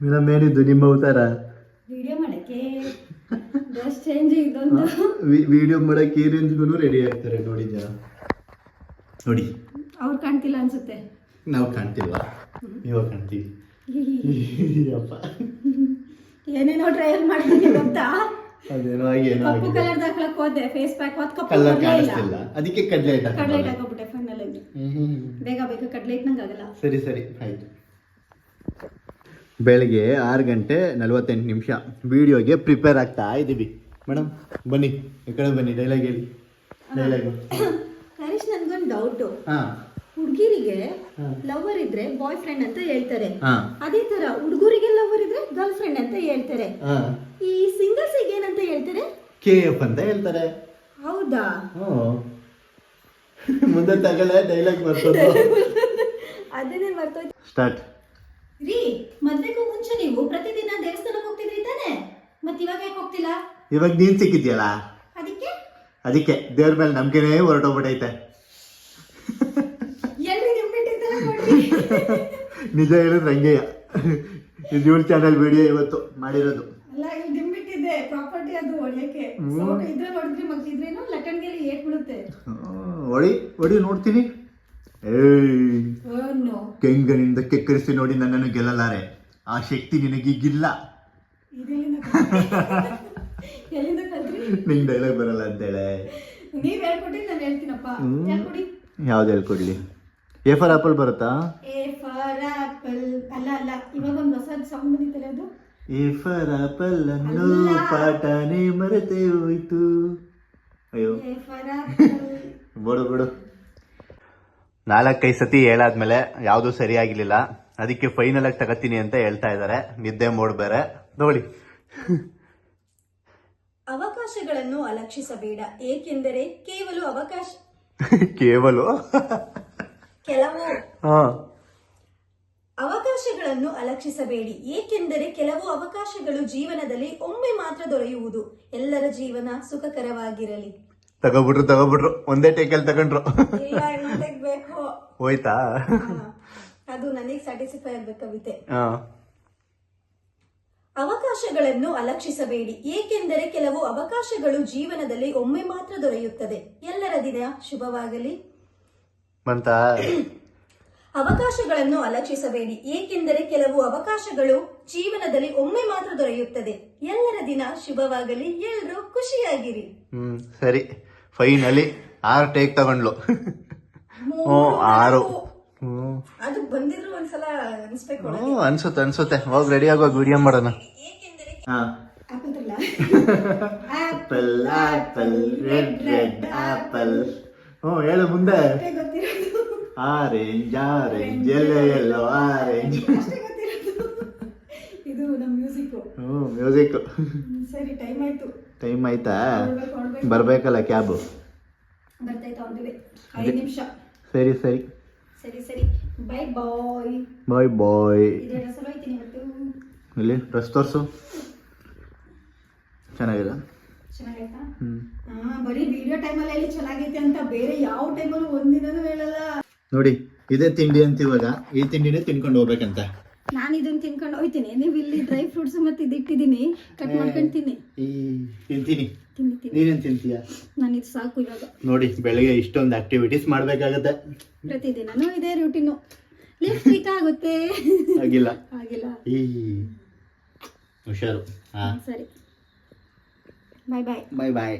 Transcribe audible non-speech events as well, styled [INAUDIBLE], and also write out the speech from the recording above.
Madam ಏನಿದ್ದು ನಿಮ್ಮ ಅವತಾರ video ಮಾಡಕ್ಕೆ. ಡ್ರೆಸ್ ಚೇಂಜ್ ಇದೊಂದು ವಿಡಿಯೋ ಮಾಡಕ್ಕೆ ರೇಂಜ್ಗೂ ರೆಡಿ ಆಗ್ತಾರೆ ನೋಡಿ ಜನ. ನೋಡಿ. ಅವ್ರು ಕಾಣ್ತಿಲ್ಲ ಅನ್ಸುತ್ತೆ. ನಾವು ಕಾಣ್ತಿಲ್ವಾ? ಇವಾಗ ಕಾಣ್ತೀವಿ. [LAUGHS] ಅಪ್ಪ ಏನೇನೋ ಟ್ರಯಲ್ ಮಾಡ್ತೀನಿ ಗೊತ್ತಾ? ಅದೇನೋ ಆಗಿ ಏನೋ ಕಪ್ಪು ಕಲರ್ ಹಾಕ್ಲಕ್ ಹೋದೆ ಫೇಸ್ ಪ್ಯಾಕ್ ಹೊತ್ತು ಕಪ್ಪು ಕಲರ್ ಕಾಣಿಸ್ತಿಲ್ಲ. ಅದಕ್ಕೆ ಕಡ್ಲೆ ಕಡ್ಲೆ. ಹಾಕೋಬಿಟ್ಟೆ. ಫೈನಲ್. ಬೇಗ ಬೇಗ ಕಡ್ಲೆ ಹಿಟ್ಟು ಆಗಲ್ಲ. ಸರಿ ಸರಿ ಆಯ್ತು. ಬೆಳಗ್ಗೆ ಆರು ಗಂಟೆ ನಲವತ್ತೆಂಟು ನಿಮಿಷ ವಿಡಿಯೋಗೆ ಪ್ರಿಪೇರ್ ಆಗ್ತಾ ಇದ್ದೀವಿ. ಮೇಡಮ್ ಬನ್ನಿ ಈ ಕಡೆ ಬನ್ನಿ ಡೈಲಾಗ್ ಹೇಳಿ. ಡೈಲಾಗ್ ಹರೀಶ್ ನನ್ಗೊಂದು ಡೌಟು ಹಾಂ. ಹುಡುಗಿರಿಗೆ. ಲವರ್ ಇದ್ರೆ ಬಾಯ್ ಫ್ರೆಂಡ್ ಅಂತ ಹೇಳ್ತಾರೆ. ಅದೇ ತರ ಹುಡುಗರಿಗೆ ಲವರ್ ಇದ್ರೆ ಗರ್ಲ್ ಫ್ರೆಂಡ್ ಅಂತ ಹೇಳ್ತಾರೆ. ಈ ಸಿಂಗಲ್ಸ್ ಏನಂತ ಹೇಳ್ತಾರೆ? ಕೆ ಎಫ್ ಅಂತ ಹೇಳ್ತಾರೆ. ಹೌದಾ? [LAUGHS] ಮುಂದೆ ತಗೊಳ್ಳ ಡೈಲಾಗ್ ಬರ್ತದೆ. [LAUGHS] ಅದನ್ನೇ ಬರ್ತದೆ ಸ್ಟಾರ್ಟ್ ರೀ ಮದ್ವೆಗೂ ಮುಂಚೆ ನೀವು ಪ್ರತಿದಿನ ದೇವಸ್ಥಾನಕ್ಕೆ ಹೋಗ್ತಿದ್ರಿ ತಾನೆ? ಮತ್ತೆ ಇವಾಗ ಯಾಕೆ ಹೋಗ್ತಿಲ್ಲ? ಇವಾಗ ನೀನು ಸಿಕ್ಕಿದ್ಯಲ್ಲ? ಅದಕ್ಕೆ? ಅದಕ್ಕೆ ದೇವ್ರ ಮೇಲೆ ನಂಬಿಕೆನೇ ಹೊರಟೋಗ್ಬಿಟ್ಟೈತೆ ಎಲ್ರಿ ನಿಮ್ಬಿಟ್ಟಿದ್ದಲ್ಲ ನೋಡ್ರಿ [LAUGHS] ನಿಜ ಹೇಳಿದ್ರೆ ಹಂಗೆಯ ಇದು ಚಾನಲ್ ವಿಡಿಯೋ ಇವತ್ತು ಮಾಡಿರೋದು. ಅಲ್ಲ ಇಲ್ಲಿ ಪ್ರಾಪರ್ಟಿ ಅದು ಹೊಡಿಯಕ್ಕೆ. ಹ್ಮ್. ಹೊಡೆದ್ರಿ ಏಟ್ ಬಿಡುತ್ತೆ. ಹೊಡಿ ಹೊಡಿ ನೋಡ್ತೀನಿ. ಕೆಂಗನಿಂದ ಕೆಕ್ಕರಿಸಿ ನೋಡಿ ನನ್ನನ್ನು ಗೆಲ್ಲಲಾರೆ. ಆ ಶಕ್ತಿ ನಿನಗೀಗಿಲ್ಲ. ನಿಂಗೆ ಡೈಲಾಗ್ ಬರಲ್ಲ ಅಂತೇಳೆ. ಯಾವ್ದು ಹೇಳ್ಕೊಡ್ಲಿ? ಎ ಫಾರ್ ಆಪಲ್ ಬರುತ್ತಾ? ಎ ಫಾರ್ ಆಪಲ್ ಅನ್ನು. ಪಾಠನೇ ಮರೆತೇ ಹೋಯ್ತು. ಅಯ್ಯೋ. ಬಿಡು ಬಿಡು. ನಾಲ್ಕೈದು ಸತಿ ಹೇಳಾದ್ಮೇಲೆ ಯಾವುದು ಸರಿಯಾಗಿರ್ಲಿಲ್ಲ. ಅದಕ್ಕೆ ಫೈನಲ್ ಆಗಿ ತಗತ್ತೀನಿ ಅಂತ ಹೇಳ್ತಾ ಇದ್ದಾರೆ. ನಿದ್ದೆ ಮೋಡ್ ಬೇರೆ. ನೋಡಿ ಅವಕಾಶಗಳನ್ನು ಅಲಕ್ಷಿಸಬೇಡ. ಏಕೆಂದರೆ ಕೇವಲ ಅವಕಾಶ [LAUGHS] ಕೇವಲ? ಕೆಲವು ಅವಕಾಶಗಳನ್ನು ಅಲಕ್ಷಿಸಬೇಡಿ. ಏಕೆಂದರೆ ಕೆಲವು ಅವಕಾಶಗಳು ಜೀವನದಲ್ಲಿ ಒಮ್ಮೆ ಮಾತ್ರ ದೊರೆಯುವುದು. ಎಲ್ಲರ ಜೀವನ ಸುಖಕರವಾಗಿರಲಿ. ತಗೋಬಿಟ್ರು ತಗೋಬಿಟ್ರು. ಒಂದೇ ಟೇಕಲ್ಲಿ ತಗೊಂಡ್ರು. ಇಲ್ಲ ಇನ್ನೊಂದಕ್ಕೆ ಬೇಕು ಹೋಯ್ತಾ? ಅದು ನನಗೆ ಸ್ಯಾಟಿಸ್ಫೈ ಆಗ್ಬೇಕು ಕವಿತೆ. ಹಾ ಅವಕಾಶಗಳನ್ನು ಅಲಕ್ಷಿಸಬೇಡಿ ಏಕೆಂದರೆ ಕೆಲವು ಅವಕಾಶಗಳು ಜೀವನದಲ್ಲಿ ಒಮ್ಮೆ ಮಾತ್ರ ದೊರೆಯುತ್ತದೆ. ಎಲ್ಲರ ದಿನ ಶುಭವಾಗಲಿ. ಬಂತಾ ಅವಕಾಶಗಳನ್ನು ಅಲಕ್ಷಿಸಬೇಡಿ. ಏಕೆಂದರೆ ಕೆಲವು ಅವಕಾಶಗಳು ಜೀವನದಲ್ಲಿ ಒಮ್ಮೆ ಮಾತ್ರ ದೊರೆಯುತ್ತದೆ. ಎಲ್ಲರ ದಿನ ಶುಭವಾಗಲಿ. ಎಲ್ಲರೂ ಖುಷಿಯಾಗಿರಿ. ಹ್ಮ್ ಸರಿ. ಫೈನಲಿ ಆರು ಟೇಕ್ ತಗೊಂಡ್ಲು. ಓ ಆರು. ಅದು ಬಂದಿದ್ರು ಒಂದ್ಸಲ ಅನ್ಸ್ಬೇಕು. ಹ್ಞೂ ಅನ್ಸುತ್ತೆ ಅನ್ಸುತ್ತೆ. ಹೋಗಿ ರೆಡಿ ಆಗುವ ವಿಡಿಯೋ ಮಾಡೋಣ. ಹಾ. Apple apple red red apple ಹ್ಞೂ ಹೇಳು ಮುಂದೆ. ಗೊತ್ತಿರೋದು. ಆರೆಂಜ್ ಆರೆಂಜ್ ಎಲ್ಲ ಎಲ್ಲೋ ಆರೆಂಜ್. [LAUGHS] ಅಷ್ಟೇ ಗೊತ್ತಿರೋದು. ಇದು ನಮ್ಮ ಮ್ಯೂಸಿಕ್ ಹ್ಞೂ ಮ್ಯೂಸಿಕ್ ಸರಿ ಟೈಮ್ ಆಯ್ತು. ಟೈಮ್ ಆಯ್ತಾ? ಬರಬೇಕಲ್ಲ ಹೊರಡ್ಬೇಕು. ಬರ್ಬೇಕಲ್ಲ ಕ್ಯಾಬು ಬರ್ತಾಯ್ತಾ ಒಂದಿವೆ ಐದು ನಿಮಿಷ. ಸರಿ ಸರಿ. ಸರಿ ಸರಿ. ಬೈ ಬಾಯ್ ಬಾಯ್ ಬಾಯ್ ಇದೇ ಡ್ರೆಸ್ ಹೋಯ್ತೀನಿ ಇವತ್ತು. ಇಲ್ಲಿ ಡ್ರೆಸ್ ತೋರಿಸು. ಚೆನ್ನಾಗಿದೆ ಚೆನ್ನಾಗಾಯ್ತಾ ಹ್ಞೂ ಹಾ ಬರೀ ವಿಡಿಯೋ ಟೈಮಲ್ಲಿ ಹೇಳಿ ಚೆನ್ನಾಗೈತೆ ಅಂತ ಬೇರೆ ಯಾವ ಟೈಮಲ್ಲೂ ಒಂದಿನನೂ ಹೇಳಲ್ಲ. ನೋಡಿ ಇದೇ ತಿಂಡಿ ಅಂತ ಇವಾಗ ಈ ತಿಂಡಿನೇ ತಿನ್ಕೊಂಡು ಹೋಗ್ಬೇಕಂತ. ನಾನು ಇದನ್ನ ತಿನ್ಕೊಂಡು ಹೋಯ್ತೀನಿ. ನೀವು ಇಲ್ಲಿ ಡ್ರೈ ಫ್ರೂಟ್ಸ್ ಮತ್ತೆ ಇದಿಟ್ಟಿದ್ದೀನಿ ಕಟ್ ಮಾಡ್ಕೊಂಡು ತಿನ್ನಿ. ಈ ತಿಂತೀನಿ ತಿನ್ನಿ. ತಿನ್ನಿ ನೀನೇನು ತಿಂತೀಯ? ನಾನು ಇದು ಸಾಕು ಇವಾಗ. ನೋಡಿ ಬೆಳಗ್ಗೆ ಇಷ್ಟೊಂದು ಆಕ್ಟಿವಿಟೀಸ್ ಮಾಡಬೇಕಾಗತ್ತೆ. ಪ್ರತಿದಿನನೂ ಇದೇ ರೂಟೀನು ಲಿಪ್ಸ್ಟಿಕ್ ಆಗುತ್ತೆ. ಆಗಿಲ್ಲ. ಆಗಿಲ್ಲ. ಈ ಹುಷಾರು. ಹಾಂ. ಸರಿ. ಬಾಯ್ ಬಾಯ್ ಬಾಯ್ ಬಾಯ್